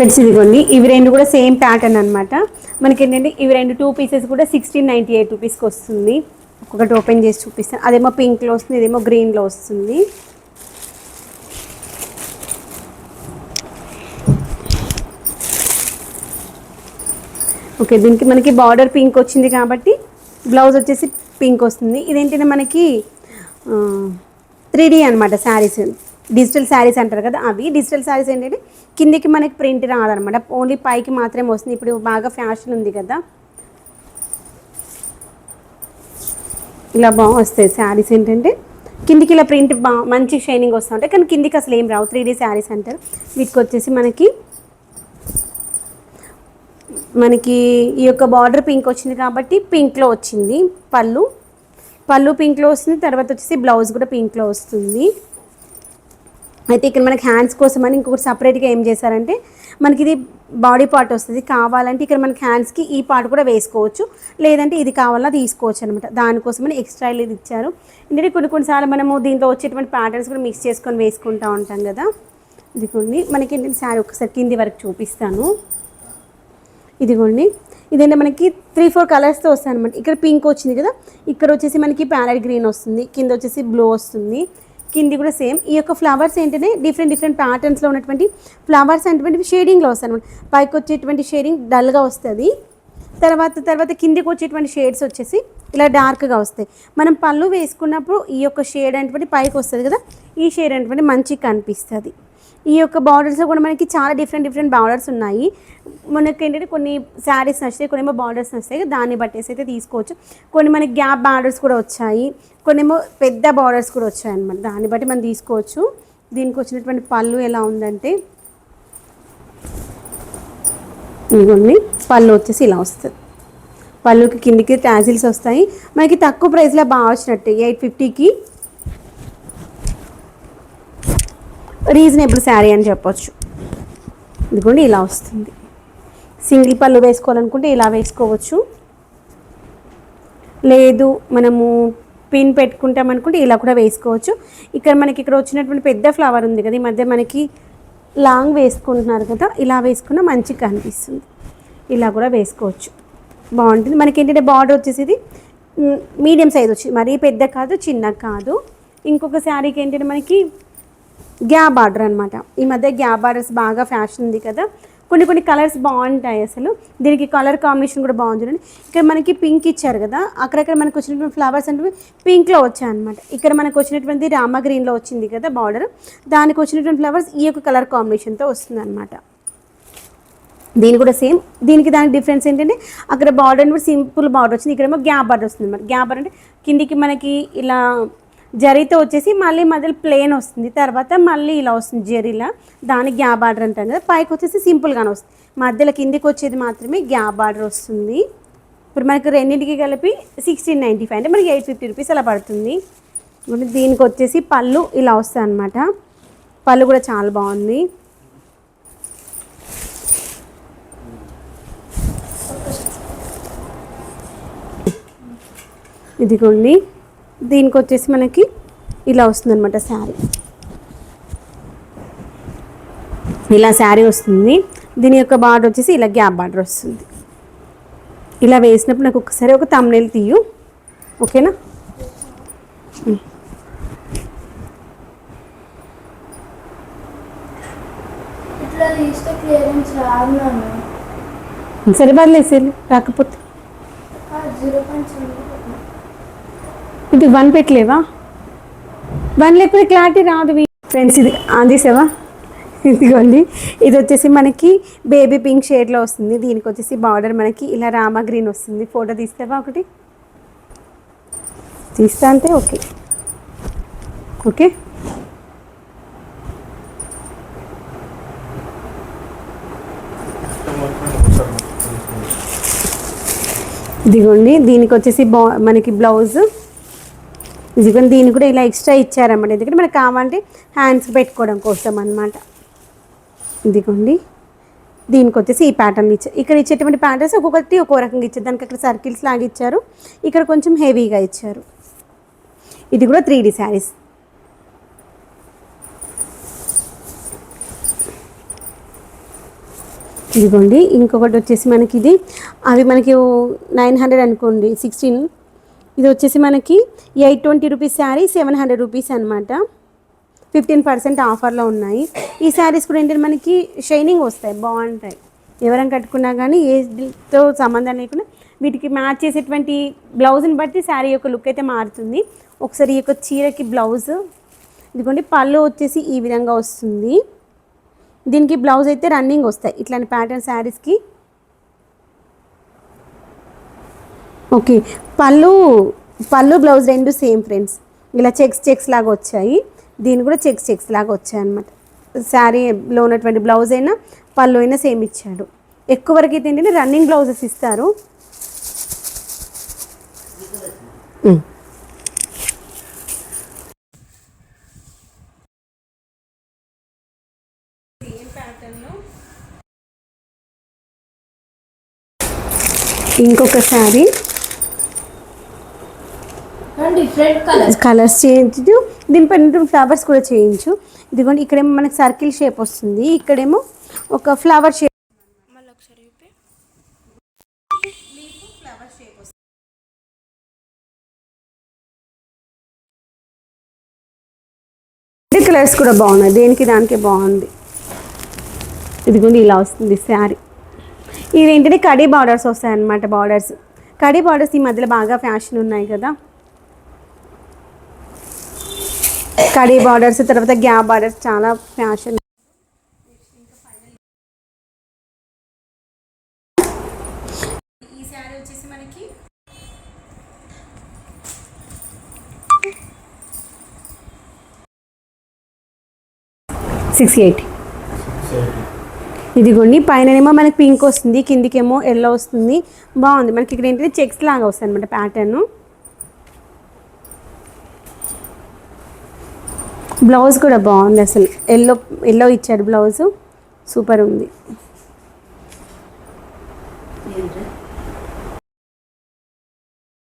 Friends ఇదిగోండి. ఇవి రెండు కూడా సేమ్ ప్యాటర్న్ అనమాట మనకి ఏంటంటే ఇవి రెండు టూ పీసెస్ కూడా సిక్స్టీన్ నైంటీ ఎయిట్ రూపీస్కి వస్తుంది. ఒక్కొక్కటి ఓపెన్ చేసి చూపిస్తాను అదేమో పింక్లో వస్తుంది ఇదేమో గ్రీన్లో వస్తుంది. ఓకే దీనికి మనకి బార్డర్ పింక్ వచ్చింది కాబట్టి బ్లౌజ్ వచ్చేసి పింక్ వస్తుంది. ఇదేంటంటే మనకి త్రీ డీ అనమాట శారీస్. డిజిటల్ శారీస్ అంటారు కదా అవి డిజిటల్ శారీస్ ఏంటంటే కిందికి మనకి ప్రింట్ రాదనమాట ఓన్లీ పైకి మాత్రమే వస్తుంది. ఇప్పుడు బాగా ఫ్యాషన్ ఉంది కదా. ఇలా బాగా వస్తాయి శారీస్ ఏంటంటే కిందికి ఇలా ప్రింట్ బా మంచి షైనింగ్ వస్తూ ఉంటాయి. కానీ కిందికి అసలు ఏం రావు. త్రీ డీ శారీస్ అంటారు. వీటికి వచ్చేసి మనకి మనకి ఈ యొక్క బార్డర్ పింక్ వచ్చింది కాబట్టి పింక్లో వచ్చింది పళ్ళు. పళ్ళు పింక్లో వస్తుంది. తర్వాత వచ్చేసి బ్లౌజ్ కూడా పింక్లో వస్తుంది. అయితే ఇక్కడ మనకి హ్యాండ్స్ కోసం అని ఇంకొకటి సపరేట్గా ఏం చేశారంటే మనకి ఇది బాడీ పార్ట్ వస్తుంది. కావాలంటే ఇక్కడ మనకి హ్యాండ్స్కి ఈ పార్ట్ కూడా వేసుకోవచ్చు. లేదంటే ఇది కావాలా తీసుకోవచ్చు అనమాట దానికోసమని ఎక్స్ట్రా ఇది ఇచ్చారు. ఎందుకంటే కొన్ని కొన్నిసార్లు మనము దీంట్లో వచ్చేటువంటి ప్యాటర్న్స్ కూడా మిక్స్ చేసుకొని వేసుకుంటూ ఉంటాం కదా. ఇదిగోండి. మనకి ఏంటంటే శారీ ఒకసారి కింది వరకు చూపిస్తాను. ఇదిగోండి. ఇదేంటే మనకి త్రీ ఫోర్ కలర్స్తో వస్తాయి అనమాట ఇక్కడ పింక్ వచ్చింది కదా. ఇక్కడ వచ్చేసి మనకి ప్యారెట్ గ్రీన్ వస్తుంది. కింద వచ్చేసి బ్లూ వస్తుంది. కింది కూడా సేమ్. ఈ యొక్క ఫ్లవర్స్ ఏంటంటే డిఫరెంట్ డిఫరెంట్ ప్యాటర్న్స్లో ఉన్నటువంటి ఫ్లవర్స్ అనేటువంటి షేడింగ్లో వస్తాయి అనమాట పైకి వచ్చేటువంటి షేడింగ్ డల్గా వస్తుంది. తర్వాత తర్వాత కిందికి వచ్చేటువంటి షేడ్స్ వచ్చేసి ఇలా డార్క్గా వస్తాయి. మనం పళ్ళు వేసుకున్నప్పుడు ఈ యొక్క షేడ్ అనేటువంటి పైకి వస్తుంది కదా? ఈ షేడ్ అనేటువంటి మంచిగా కనిపిస్తుంది. ఈ యొక్క బార్డర్స్లో కూడా మనకి చాలా డిఫరెంట్ డిఫరెంట్ బార్డర్స్ ఉన్నాయి. మనకి ఏంటంటే కొన్ని శారీస్ నచ్చాయి కొన్ని ఏమో బార్డర్స్ నచ్చాయి దాన్ని బట్టేసి అయితే తీసుకోవచ్చు. కొన్ని మనకి గ్యాప్ బార్డర్స్ కూడా వచ్చాయి. కొన్ని ఏమో పెద్ద బార్డర్స్ కూడా వచ్చాయి అనమాట దాన్ని బట్టి మనం తీసుకోవచ్చు. దీనికి వచ్చినటువంటి పళ్ళు ఎలా ఉందంటే ఇదిగోండి పళ్ళు వచ్చేసి ఇలా వస్తుంది పళ్ళుకి కిందికి ట్యాజిల్స్ వస్తాయి. మనకి తక్కువ ప్రైస్లో బాగా వచ్చినట్టు ఎయిట్ ఫిఫ్టీకి రీజనబుల్ శారీ అని చెప్పొచ్చు. ఇదిగోండి ఇలా వస్తుంది. సింగిల్ పళ్ళు వేసుకోవాలనుకుంటే ఇలా వేసుకోవచ్చు. లేదు మనము పిన్ పెట్టుకుంటామనుకుంటే ఇలా కూడా వేసుకోవచ్చు. ఇక్కడ మనకి ఇక్కడ వచ్చినటువంటి పెద్ద ఫ్లవర్ ఉంది కదా ఈ మధ్య మనకి లాంగ్ వేసుకుంటున్నారు కదా ఇలా వేసుకున్న మంచిగా కనిపిస్తుంది. ఇలా కూడా వేసుకోవచ్చు. బాగుంటుంది. మనకి ఏంటంటే బార్డర్ వచ్చేసి ఇది మీడియం సైజ్ వచ్చింది మరీ పెద్ద కాదు చిన్న కాదు. ఇంకొక శారీకి ఏంటంటే మనకి గ్యాబ్ బార్డర్ అనమాట ఈ మధ్య గ్యాబ్ బార్డర్స్ బాగా ఫ్యాషన్ ఉంది కదా. కొన్ని కొన్ని కలర్స్ బాగుంటాయి అసలు. దీనికి కలర్ కాంబినేషన్ కూడా బాగుంది చూడండి. ఇక్కడ మనకి పింక్ ఇచ్చారు కదా. అక్కడక్కడ మనకు వచ్చినటువంటి ఫ్లవర్స్ అంటే పింక్లో వచ్చాయి అనమాట ఇక్కడ మనకు వచ్చినటువంటి రామ గ్రీన్లో వచ్చింది కదా బార్డర్. దానికి వచ్చినటువంటి ఫ్లవర్స్ ఈ యొక్క కలర్ కాంబినేషన్తో వస్తుంది అనమాట దీని కూడా సేమ్. దీనికి దానికి డిఫరెన్స్ ఏంటంటే అక్కడ బార్డర్ కూడా సింపుల్ బార్డర్ వచ్చింది. ఇక్కడేమో గ్యాప్ బార్డర్ వస్తుంది అనమాట గ్యాప్ బార్డర్ అంటే కిందికి మనకి ఇలా జరీతో వచ్చేసి మళ్ళీ మధ్యలో ప్లేన్ వస్తుంది. తర్వాత మళ్ళీ ఇలా వస్తుంది జరీలా. దానికి గ్యాప్ ఆర్డర్ అంటాం కదా. పైకి వచ్చేసి సింపుల్గానే వస్తుంది. మధ్యలో కిందికి వచ్చేది మాత్రమే గ్యాప్ ఆర్డర్ వస్తుంది. ఇప్పుడు మనకి రెండింటికి కలిపి సిక్స్టీన్ నైంటీ ఫైవ్ అంటే మనకి ఎయిట్ ఫిఫ్టీ రూపీస్ అలా పడుతుంది. దీనికి వచ్చేసి పళ్ళు ఇలా వస్తాయి అనమాట పళ్ళు కూడా చాలా బాగుంది. ఇదిగోండి. దీనికి వచ్చేసి మనకి ఇలా వస్తుంది అనమాట శారీ. ఇలా శారీ వస్తుంది. దీని యొక్క బార్డర్ వచ్చేసి ఇలా గ్యాప్ బార్డర్ వస్తుంది. ఇలా వేసినప్పుడు నాకు ఒకసారి ఒక తమ్నేల్ తీయు. ఓకేనా? రాదు నాన్న. సరే రాకపోతే. ఇది వన్ పెట్టలేవా వన్ లేకపోతే క్లారిటీ రాదు ఫ్రెండ్స్ ఇది అందేసావా ఇదిగోండి. ఇది వచ్చేసి మనకి బేబీ పింక్ షేడ్లో వస్తుంది. దీనికి వచ్చేసి బార్డర్ మనకి ఇలా రామా గ్రీన్ వస్తుంది. ఫోటో తీస్తావా ఒకటి? తీస్తా అంటే ఓకే. ఓకే? ఇదిగోండి. దీనికి వచ్చేసి బా మనకి బ్లౌజ్ ఇదిగో దీన్ని కూడా ఇలా ఎక్స్ట్రా ఇచ్చారన్నమాట. ఎందుకంటే మనకు కావాలంటే హ్యాండ్స్ పెట్టుకోవడం కోసం అన్నమాట. ఇదిగోండి దీనికి వచ్చేసి ఈ ప్యాటర్న్ ఇచ్చారు. ఇక్కడ ఇచ్చేటువంటి ప్యాటర్న్స్ ఒక్కొక్కటి ఒక్కో రకంగా ఇచ్చారు. దానికి అక్కడ సర్కిల్స్ లాగా ఇచ్చారు. ఇక్కడ కొంచెం హెవీగా ఇచ్చారు. ఇది కూడా త్రీ డీ శారీస్ ఇదిగోండి ఇంకొకటి వచ్చేసి మనకి ఇది అవి మనకి నైన్ హండ్రెడ్ అనుకోండి సిక్స్టీన్ ఇది వచ్చేసి మనకి eight twenty rupees sari seven hundred rupees అనమాట ఫిఫ్టీన్ పర్సెంట్ ఆఫర్లో ఉన్నాయి. ఈ శారీస్ కూడా ఏంటంటే మనకి షైనింగ్ వస్తాయి బాగుంటాయి. ఎవరైనా కట్టుకున్నా కానీ ఏజ్తో సంబంధం లేకుండా వీటికి మ్యాచ్ చేసేటువంటి బ్లౌజ్ని బట్టి శారీ యొక్క లుక్ అయితే మారుతుంది. ఒకసారి ఈ యొక్క చీరకి బ్లౌజ్ ఇదిగోండి పళ్ళు వచ్చేసి ఈ విధంగా వస్తుంది. దీనికి బ్లౌజ్ అయితే రన్నింగ్ వస్తాయి. ఇట్లాంటి ప్యాటర్న్ శారీస్కి ఓకే. పళ్ళు పళ్ళు బ్లౌజ్ రెండు సేమ్ ఫ్రెండ్స్. ఇలా చెక్స్ చెక్స్ లాగా వచ్చాయి. దీని కూడా చెక్స్ చెక్స్ లాగా వచ్చాయి అనమాట శారీలో ఉన్నటువంటి బ్లౌజ్ అయినా పళ్ళు అయినా సేమ్ ఇచ్చాడు. ఎక్కువ వరకు అయితే ఏంటంటే రన్నింగ్ బ్లౌజెస్ ఇస్తారు. ఇంకొక శారీ. కలర్స్ కలర్స్ చేయించు దీనిపైన ఫ్లవర్స్ కూడా చేయించు. ఇదిగోండి ఇక్కడేమో మనకి సర్కిల్ షేప్ వస్తుంది. ఇక్కడేమో ఒక ఫ్లవర్ షేప్ కలర్స్ కూడా బాగున్నాయి. దేనికి దానికి బాగుంది. ఇదిగోండి ఇలా వస్తుంది శారీ. ఇది ఏంటంటే కడీ బార్డర్స్ వస్తాయి అన్నమాట బార్డర్స్ కడీ బార్డర్స్ ఈ మధ్యలో బాగా ఫ్యాషన్ ఉన్నాయి కదా. కడీ బార్డర్స్ తర్వాత గ్యాప్ బార్డర్స్ చాలా ఫ్యాషన్. ఈ శారీ వచ్చేసి మనకి సిక్స్ ఎయిటీ. ఇదిగోండి పైననేమో మనకి పింక్ వస్తుంది కిందికేమో ఎల్లో వస్తుంది. బాగుంది. మనకి ఇక్కడ ఏంటంటే చెక్స్ లాగా వస్తుంది అనమాట ప్యాటర్న్ బ్లౌజ్ కూడా బాగుంది అసలు. ఎల్లో ఎల్లో ఇచ్చాడు బ్లౌజ్. సూపర్ ఉంది.